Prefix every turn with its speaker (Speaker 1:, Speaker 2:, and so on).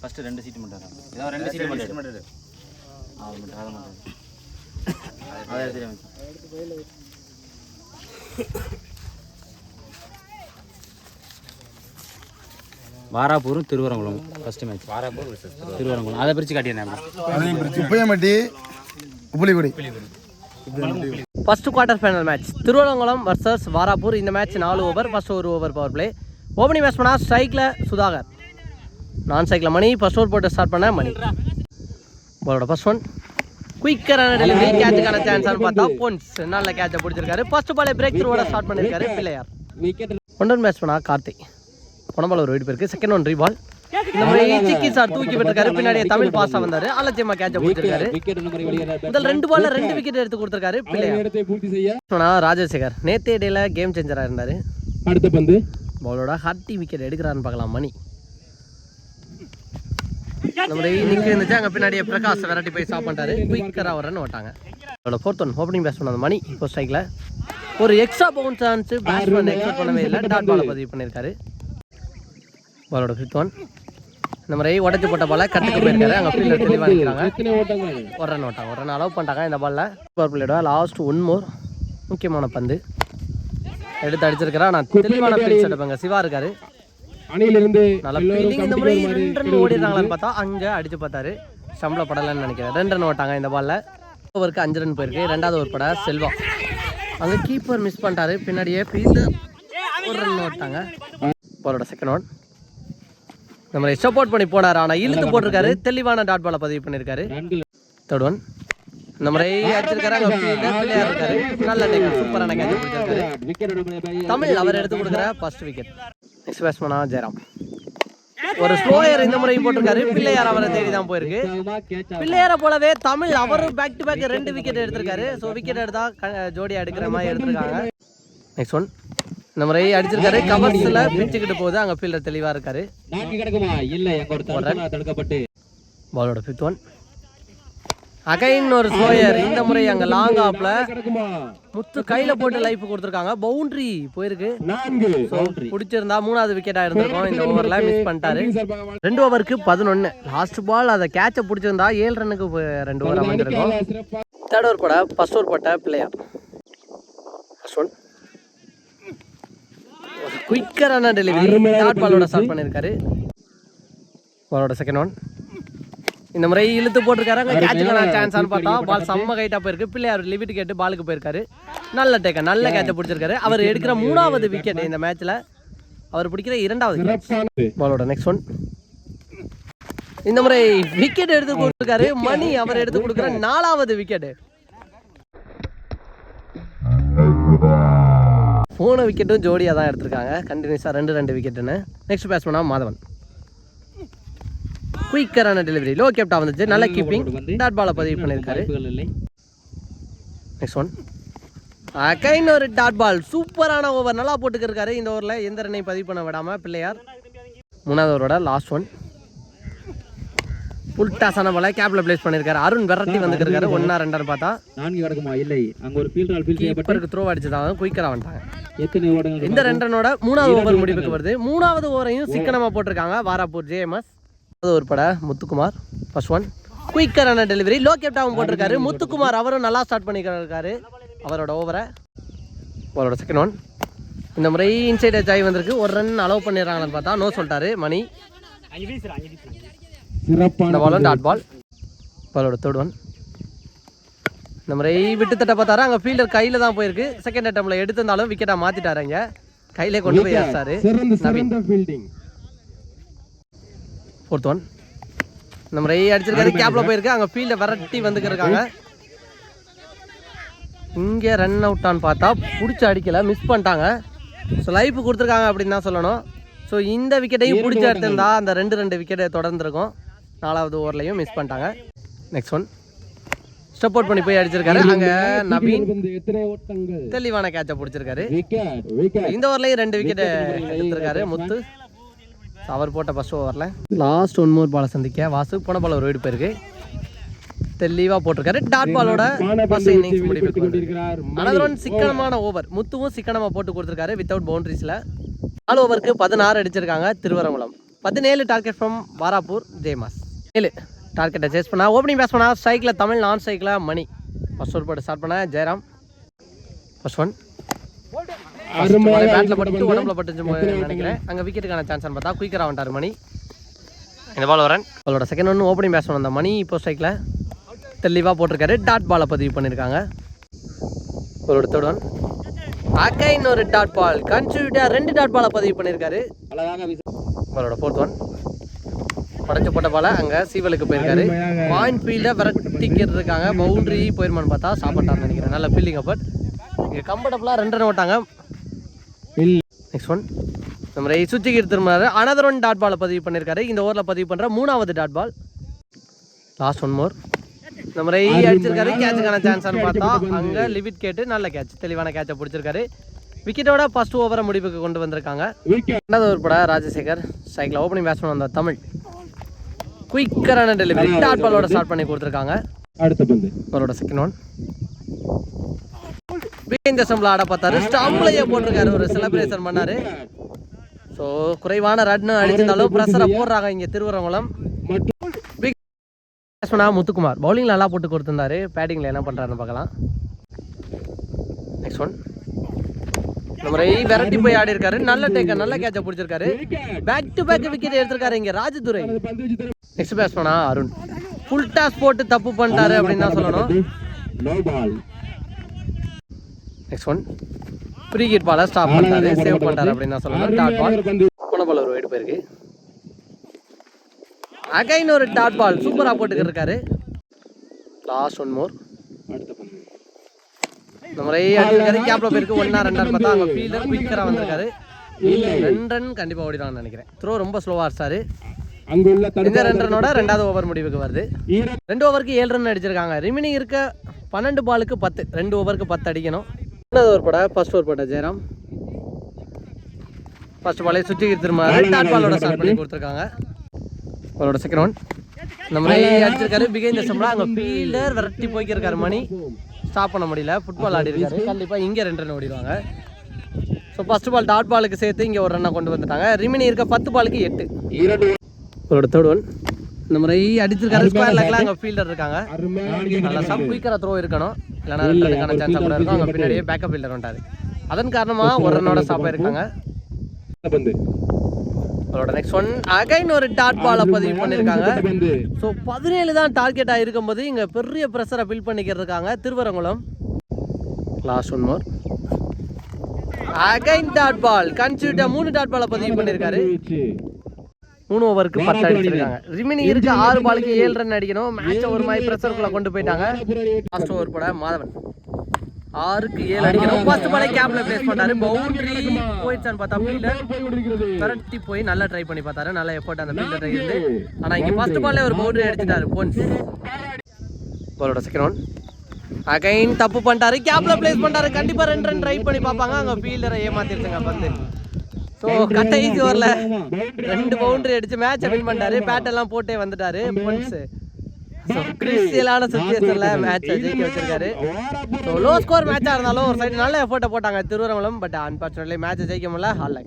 Speaker 1: First ரெண்டு சீட்டு மட்டும் இதான் ரெண்டு சீட்டு மட்டும் மட்டும் அது மட்டும் அதை மட்டும். அதை எடுத்துட்டு மச்சான் வாராப்பூரும் திருவரங்குளம் ஃபர்ஸ்ட் மேட்ச் வாராப்பூர் திருவரங்குளம். அதை பிரித்து காட்டியிருந்தேன்
Speaker 2: உப்பயமட்டி Uppulikudi
Speaker 3: first quarter final match Thiruvallankulam versus Varappur இந்த மேட்ச் நாலு ஓவர் ஃபர்ஸ்ட் ஒரு over power play opening bats பண்ணால் ஸ்ட்ரைக்கில் சுதாகர். நான் சைக்கிள் மணி ஃபர்ஸ்ட் ஓவர் போட்டு ஸ்டார்ட் பண்ண மணி. பாலோட ஃபர்ஸ்ட் ஒன் குயிக்கரான டெலிவரி கேட்சுக்கான சான்ஸ் பார்த்தா போன்ஸ் நல்ல கேட்சை பிடிச்சிருக்காரு. ஃபர்ஸ்ட் பாலே பிரேக் த்ரூவோட ஸ்டார்ட் பண்ணியிருக்காரு பிள்ளையார். ஒன்றன் மேட்ச் பண்ணா கார்த்திக். பொனபால் ஒரு வெடி போயிருக்கு செகண்ட் ஒன் ரீபால் இந்த மாதிரி சிக்கி சார் தூக்கி விட்டுருக்காரு. பின்னாடியே தமிழ் பாஸா வந்தாரு. அலட்சியமா கேட்சை பிடிச்சிருக்காரு முதல் ரெண்டு பால்ல ரெண்டு விக்கெட் எடுத்து கொடுத்திருக்காரு பிள்ளையார். ராஜசேகர். நேத்தே டேல கேம் சேஞ்சரா இருந்தாரு.
Speaker 4: அடுத்த பந்து.
Speaker 3: பவுலோட ஹார்டி விக்கெட் எடுக்கிறான்னு பார்க்கலாம். மணி. நம்ம நிக்க இருந்துச்சு அங்க பின்னாடியே பிரகாஷ் விரட்டி போய் ஸ்டாப் பண்ணிட்டாரு. குயிக்கரா வரன்னு ஓட்டாங்க. அவரோட ஃபோர்த் ஒன் ஓப்பனிங் பேட்ஸ்மேன் அந்த மணி இப்போ ஸ்ட்ரைக்ல ஒரு extra bounce chance batsman expect பண்ணவே இல்லை. டாட் பால பதிவு பண்ணியிருக்காரு. பாலோட ஃபிஃப்த் ஒன் நம்ம ரே உடச்சு போட்ட பால கட்டுக்கு போயிருக்காரு. அங்க ஃபீல்டர் தெளிவாக
Speaker 4: ஓட்டங்கள்?
Speaker 3: ஒரு ரன் ஓட்டாங்க. ஒரு ரன் அலோவ் பண்ணிட்டாங்க இந்த பால்ல சூப்பர் பிளேடோட லாஸ்ட் ஒன் மோர் முக்கியமான பந்து. எடுத்து அடிச்சிருக்கிறா நான் தெளிவான பிளேஸ் எடுப்பேங்க. சிவா இருக்காரு.
Speaker 4: அணியிலிருந்து
Speaker 3: நல்ல ஃபீலிங் இந்த முறை ரெண்டு ரன் ஓடிடுறாங்களான்னு பார்த்தா அங்க அடிச்சு பார்த்தாரு. சம்பள படலன்னு நினைக்கிறேன். ரெண்டு ரன் ஓட்டாங்க இந்த பால்ல ஓவருக்கு அஞ்சு ரன் போயிருக்கு. ரெண்டாவது ஒரு பட செல்வா. அங்க கீப்பர் மிஸ் பண்ணிட்டாரு. பின்னாடியே ஃபீல்டர் ஒரு ரன் ஓட்டாங்க. பாலோட செகண்ட் ஒன் மாதிரி சப்போர்ட் பண்ணி போனாரு. ஆனா இழுத்து போட்டிருக்காரு. தெளிவான டாட் பாலை பதிவு பண்ணியிருக்காரு. தேர்ட் ஒன் இருக்காரு. நல்ல சூப்பரான கேட்ச் தமிழ் அவர் எடுத்து கொடுக்குற ஃபர்ஸ்ட் விக்கெட் பேட்ஸ்மனா ஜெயராம் ஒரு ஸ்லோயர் இந்த முறையும் போட்டிருக்காரு. பிள்ளையார் அவரை தேடி தான் போயிருக்கு. பிள்ளையாரை போலவே தமிழ் அவரும் பேக் டு பேக் ரெண்டு விக்கெட் எடுத்திருக்காரு. ஸோ விக்கெட் எடுத்தா ஜோடியா எடுக்கிற மாதிரி எடுத்திருக்காங்க. நெக்ஸ்ட் ஒன் இந்த முறை அடிச்சிருக்காரு. கவர்ஸ்ல பிச்சுக்கிட்டு போகுது. அங்க ஃபீல்டர் தெளிவா இருக்காரு. பாலோட ஃபிஃப்த் ஒன் அகைன் ஒரு ஸ்லோயர் இந்த முறை அங்க லாங் ஆப்ல முத்து கையில போட்டு லைஃப் கொடுத்துருக்காங்க. பவுண்டரி போயிருக்கு. பிடிச்சிருந்தா மூணாவது விக்கெட்டா இருந்திருக்கும். இந்த ஓவர்ல மிஸ் பண்ணிட்டாரு. ரெண்டு ஓவருக்கு பதினொன்னு. லாஸ்ட் பால் அதை கேட்ச பிடிச்சிருந்தா ஏழு ரன்னுக்கு ரெண்டு ஓவர் அமைஞ்சிருக்கும். தேர்ட் ஓவர் கூட ஃபர்ஸ்ட் ஓவர் போட்ட பிள்ளையார் ஃபர்ஸ்ட் ஒன் குயிக்கரான டெலிவரி டாட் பாலோட ஸ்டார்ட் பண்ணியிருக்காரு பாலோட செகண்ட் ஒன் இந்த முறை இழுத்து போட்டிருக்காரு கேட்சுக்கான சான்ஸான்னு பார்த்தா பால் செம்ம கைட்டாக போயிருக்கு. பிள்ளையார் லிமிட் கேட்டு பாலுக்கு போயிருக்காரு. நல்ல டேக்க நல்ல கேட்சை பிடிச்சிருக்காரு. அவர் எடுக்கிற மூணாவது விக்கெட் இந்த மேட்ச்ல அவர் பிடிக்கிற இரண்டாவது பாலோட நெக்ஸ்ட் ஒன் இந்த முறை விக்கெட் எடுத்து கொடுத்துருக்காரு மணி அவர் எடுத்து கொடுக்குற நாலாவது விக்கெட் போன விக்கெட்டும் ஜோடியாக தான் எடுத்திருக்காங்க. கண்டினியூஸாக ரெண்டு ரெண்டு விக்கெட்டுன்னு நெக்ஸ்ட் பேட்ஸ்மனா மாதவன். குயிக்கரான டெலிவரி லோ கேப்டா வந்துச்சு. நல்ல கீப்பிங் டாட் பாலை பதிவு பண்ணியிருக்காரு.
Speaker 4: இல்லை.
Speaker 3: நெக்ஸ்ட் ஒன் அகைன் ஒரு டாட் பால் சூப்பரான ஓவர் நல்லா போட்டுக்கிருக்காரு. இந்த ஓவரில் எந்த ரன்னையும் பதிவு பண்ண விடாமல் பிள்ளையார். மூணாவது ஓவரோட லாஸ்ட் ஒன் ஃபுல் டாஸான பால கேப்ல பிளேஸ் பண்ணியிருக்காரு. அருண் விரட்டி வந்துருக்காரு ஒன்னா ரெண்டான்னு பார்த்தா.
Speaker 4: நான்கு கிடக்குமா இல்லை. அங்க ஒரு ஃபீல்ட் செய்யப்பட்டு
Speaker 3: கீப்பருக்கு த்ரோ அடிச்சதான் குயிக்கரா வந்துட்டாங்க
Speaker 4: எத்தனை ஓட்டங்கள்
Speaker 3: இந்த ரெண்டு ரன்னோட மூணாவது ஓவர் முடிவுக்கு வருது. மூணாவது ஓவரையும் சிக்கனமா போட்டிருக்காங்க. வாராப்பூர் ஜேஎம்எஸ் ஒரு பட. முத்துக்குமார் ஃபர்ஸ்ட் ஒன் குயிக்கரான டெலிவரி லோ கேப்டாவும் போட்டிருக்காரு. முத்துக்குமார் அவரும் நல்லா ஸ்டார்ட் பண்ணியிருக்காரு அவரோட ஓவரை அவரோட செகண்ட் ஒன் இந்த முறை இன்சைட் ஆகி வந்திருக்கு. ஒரு ரன் அலோவ் பண்ணிடுறாங்கன்னு பார்த்தா நோ சொல்லிட்டாரு மணி. இந்த பாலும் டாட் பால் பாலோட தேர்ட் ஒன் இந்த முறை விட்டு தட்ட பார்த்தாரு. அங்கே ஃபீல்டர் கையில் தான் போயிருக்கு. செகண்ட் அட்டம்ல எடுத்திருந்தாலும் விக்கெட்டாக மாற்றிட்டாரு இங்கே கையிலே கொண்டு போய் ஏசாரு
Speaker 4: சிறந்த சிறந்த ஃபீல்டிங்
Speaker 3: ஃபோர்த் ஒன் இந்த முறை அடிச்சிருக்காரு கேப்ல போயிருக்கு. அங்கே ஃபீல்டை விரட்டி வந்துக்கிருக்காங்க இங்கே ரன் அவுட்டான்னு பார்த்தா பிடிச்சி அடிக்கல மிஸ் பண்ணிட்டாங்க. ஸோ லைஃப் கொடுத்துருக்காங்க அப்படின்னு தான் சொல்லணும். ஸோ இந்த விக்கெட்டையும் பிடிச்சி எடுத்திருந்தா அந்த ரெண்டு ரெண்டு விக்கெட்டை தொடர்ந்துருக்கும். நாலாவது ஓவர்லையும் மிஸ் பண்ணிட்டாங்க. நெக்ஸ்ட் ஒன் அவுட் பண்ணி போய் அடிச்சிருக்காரு. அங்கே நபீன் தெளிவான கேட்சை பிடிச்சிருக்காரு. இந்த ஓவர்லயும் ரெண்டு விக்கெட் எடுத்திருக்காரு முத்து. அவர் போட்ட ஃபர்ஸ்ட் ஓவரில் லாஸ்ட் ஒன் மோர் பாலை சந்திக்க. வாசு போன பால் ஒரு வீடு போயிருக்கு. தெளிவாக போட்டிருக்காரு. டாட் பாலோட ஃபர்ஸ்ட் இன்னிங்ஸ்
Speaker 4: கொண்டிருக்கிறார்
Speaker 3: அனதர் ஒன் சிக்கனமான ஓவர் முத்துவும் சிக்கனமாக போட்டு கொடுத்துருக்காரு வித்தவுட் பவுண்டரிஸில் நாலு ஓவருக்கு பதினாறு அடிச்சிருக்காங்க திருவரங்குளம். பதினேழு டார்கெட் ஃப்ரம் வாராப்பூர் ஜெயமாஸ். ஏழு டார்கெட்டை சேஸ் பண்ணா. ஓப்பனிங் பேஸ் பண்ணா சைக்கிளில் தமிழ் நான் சைக்கிளில் மணி. ஃபர்ஸ்ட் ஒரு போட்டு ஸ்டார்ட் பண்ண ஜெயராம். ஃபர்ஸ்ட் ஒன் பேட்டில் பட்டு உடம்புல பட்டு நினைக்கிறேன் அங்கே விக்கெட்டுக்கான சான்ஸ் பார்த்தா குயிக்கராக வந்துட்டார் மணி. இந்த பால் வரேன். அவளோட செகண்ட் ஒன்று ஓப்பனிங் பேட்ஸ்மேன் வந்த மணி இப்போ ஸ்ட்ரைக்கில் தெளிவாக போட்டிருக்காரு. டாட் பாலை பதிவு பண்ணியிருக்காங்க அவரோட தேர்ட் ஒன் அகைன் ஒரு டாட் பால் கன்சியூட்டாக ரெண்டு டாட் பாலை பதிவு பண்ணியிருக்காரு
Speaker 4: அழகாக
Speaker 3: அவரோட ஃபோர்த் ஒன் உடஞ்சு போட்ட பாலை அங்கே சீவலுக்கு போயிருக்காரு. பாயிண்ட் ஃபீல்டை விரட்டிக்கிட்டு இருக்காங்க பவுண்டரி போயிருமான்னு பார்த்தா சாப்பிட்டான்னு நினைக்கிறேன். நல்ல ஃபீல்டிங் அப்பட் இங்கே கம்ஃபர்டபுளாக ரெண்டு ரன் ஓட்டாங்க.
Speaker 4: இல்ல.
Speaker 3: நெக்ஸ்ட் ஒன் நம்ம ரை சுத்திக்கு திரும்பினாரு அனதர் ஒன் டாட் பாலை பதிவு பண்ணியிருக்காரு இந்த ஓவரில் பதிவு பண்ணுற மூணாவது dot ball last one more நம்ம ரை அடிச்சிருக்காரு. கேட்சுக்கான சான்ஸ்னு பார்த்தா அங்கே லிமிட் கேட்டு நல்ல கேட்ச் தெளிவான கேட்சை பிடிச்சிருக்காரு. விக்கெட்டோட ஃபர்ஸ்ட் ஓவரை முடிவுக்கு கொண்டு வந்திருக்காங்க. ரெண்டாவது ஒரு பட ராஜசேகர் சைக்கிள் ஓப்பனிங் பேட்ஸ்மேன் வந்த தமிழ். குயிக்கரான டெலிவரி டாட் பாலோட ஸ்டார்ட் பண்ணி கொடுத்துருக்காங்க.
Speaker 4: அடுத்த பந்து.
Speaker 3: அவரோட செகண்ட் ஒன் இந்த சம்பளம் ஆட பார்த்தாரு. ஸ்டாம்ப்லயே போட்டிருக்காரு. ஒரு செலிப்ரேஷன் பண்ணாரு. ஸோ குறைவான ரன் அடிச்சிருந்தாலும் ப்ரெஷரை போடுறாங்க இங்கே திருவரங்குளம்.
Speaker 4: மற்றும்
Speaker 3: பேட்ஸ்மனா முத்துக்குமார். பவுலிங் நல்லா போட்டு கொடுத்துருந்தாரு. பேட்டிங்கில் என்ன பண்ணுறாருன்னு பார்க்கலாம். நெக்ஸ்ட் ஒன் ரை விரட்டி போய் ஆடி இருக்காரு நல்ல டேக்க நல்ல கேட்சை பிடிச்சிருக்காரு. பேக் டு பேக் விக்கெட் எடுத்திருக்காரு இங்கே ராஜதுரை. நெக்ஸ்ட் பேட்ஸ்மனா அருண். ஃபுல் டாஸ் போட்டு தப்பு பண்ணிட்டாரு அப்படின்னு தான் சொல்லணும். நெக்ஸ்ட் ஒன் ஃப்ரீ கிட் பாலை ஸ்டாப் பண்ணிட்டாரு. சேவ் பண்ணிட்டாரு அப்படின்னு தான் சொல்லணும். டாட் பால் ஒரு வைடு போயிருக்கு. அகைன் ஒரு டாட் பால் சூப்பராக போட்டுக்கிட்டு இருக்காரு. லாஸ்ட் ஒன் மோர் நம்ம ரை அடிச்சிருக்காரு கேப்ல போயிருக்கு. ஒன்னா ரெண்டான்னு பார்த்தா அங்கே ஃபீல்டர் குயிக்கராக வந்திருக்காரு. ரெண்டு ரன் கண்டிப்பாக ஓடிடுவான்னு நினைக்கிறேன். த்ரோ ரொம்ப ஸ்லோவாக அடிச்சாரு. இந்த ரெண்டு ரனோட ரெண்டாவது ஓவர் முடிவுக்கு வருது. ரெண்டு ஓவருக்கு ஏழு ரன் அடிச்சிருக்காங்க. ரிமினிங் இருக்க பன்னெண்டு பாலுக்கு பத்து. ரெண்டு ஓவருக்கு பத்து அடிக்கணும். ரெண்டாவது ஓவர் போட ஃபர்ஸ்ட் ஓவர் போட்ட ஜெயராம். ஃபர்ஸ்ட் பாலே சுற்றி திரும்ப டாட் பாலோட ஸ்டார்ட் பண்ணி கொடுத்துருக்காங்க. அவரோட செகண்ட் ஒன் இந்த மாதிரி அடிச்சிருக்காரு பிகைந்த சம்பளம் அங்கே ஃபீல்டர் விரட்டி போய்க்கிருக்காரு மணி. ஸ்டாப் பண்ண முடியல. ஃபுட்பால் ஆடி இருக்காரு. கண்டிப்பாக இங்கே ரெண்டு ரன் ஓடிடுவாங்க. ஸோ ஃபர்ஸ்ட் பால் டாட் பாலுக்கு சேர்த்து இங்கே ஒரு ரன்னை கொண்டு வந்துட்டாங்க. ரிமினி இருக்க பத்து பாலுக்கு எட்டு. அவரோட தேர்ட் ஒன் இந்த மாதிரி அடிச்சிருக்காரு ஸ்கொயர் லெக்ல அங்கே ஃபீல்டர் இருக்காங்க. நல்லா சப் குயிக்கராக த்ரோ இருக்கணும். இல்லைனா ரெண்டுக்கான சான்ஸ் கூட இருக்கும். அவங்க பின்னாடியே பேக்கப் ஃபீல்டர் வந்துட்டாரு. அதன் காரணமாக ஒரு ரன்னோட ஸ்டாப் ஆயிருக்காங்க அவரோட நெக்ஸ்ட் ஒன் அகைன் ஒரு டாட் பாலை பதிவு
Speaker 4: பந்து
Speaker 3: ஸோ பதினேழு தான் டார்கெட் ஆகிருக்கும்போது இங்கே பெரிய ப்ரெஷரை பில் பண்ணிக்கிட்டு இருக்காங்க Thiruvarangulam. Last one more again dot ball கன்சியூட்டா மூணு டாட் பாலை பதிவு பண்ணியிருக்காரு. மூணு ஓவருக்கு பத்து அடிச்சிருக்காங்க. ரிமினி இருக்கு ஆறு பாலுக்கு ஏழு ரன் அடிக்கணும். மேட்சை ஒரு மாதிரி ப்ரெஷருக்குள்ள கொண்டு போயிட்டாங்க. லாஸ்ட் ஓவர் போட மாதவன். ஆறுக்கு ஏழு அடிக்கணும். ஃபர்ஸ்ட் பாலே கேப்ல பிளேஸ் பண்ணாரு பவுண்டரி போயிடுச்சான்னு பார்த்தா ஃபீல்டர் விரட்டி போய் நல்லா ட்ரை பண்ணி பார்த்தாரு. நல்ல எஃபோர்ட் அந்த ஃபீல்டர் இருந்து. ஆனா இங்க ஃபர்ஸ்ட் பால்லே ஒரு பவுண்டரி அடிச்சிட்டாரு போன்ஸ் பாலோட செகண்ட் ஒன் அகைன் தப்பு பண்ணிட்டாரு. கேப்ல பிளேஸ் பண்ணிட்டாரு. கண்டிப்பா ரெண்டு ரன் ட்ரை பண்ணி பார்ப்பாங்க. அங்க ஃபீல்டரை ஏமாத்திருச்சுங்க பந்து. ஸோ கடைசி ஓவர்ல ரெண்டு பவுண்டரி அடிச்சு மேட்சை வின் பண்ணிட்டாரு. பேட் எல்லாம் போட்டே வந்துட்டாரு. பொன்ஸ் கிறிஸ்டியலான சுச்சுவேஷன்ல மேட்சை ஜெயிக்க வச்சிருக்காரு. ஸோ லோ ஸ்கோர் மேட்சாக இருந்தாலும் ஒரு சைடு நல்ல எஃபோர்ட்டை போட்டாங்க. திருவரங்குளம் பட் அன்பார்ச்சுனேட்லி மேட்சை ஜெயிக்க முடியல. ஹால்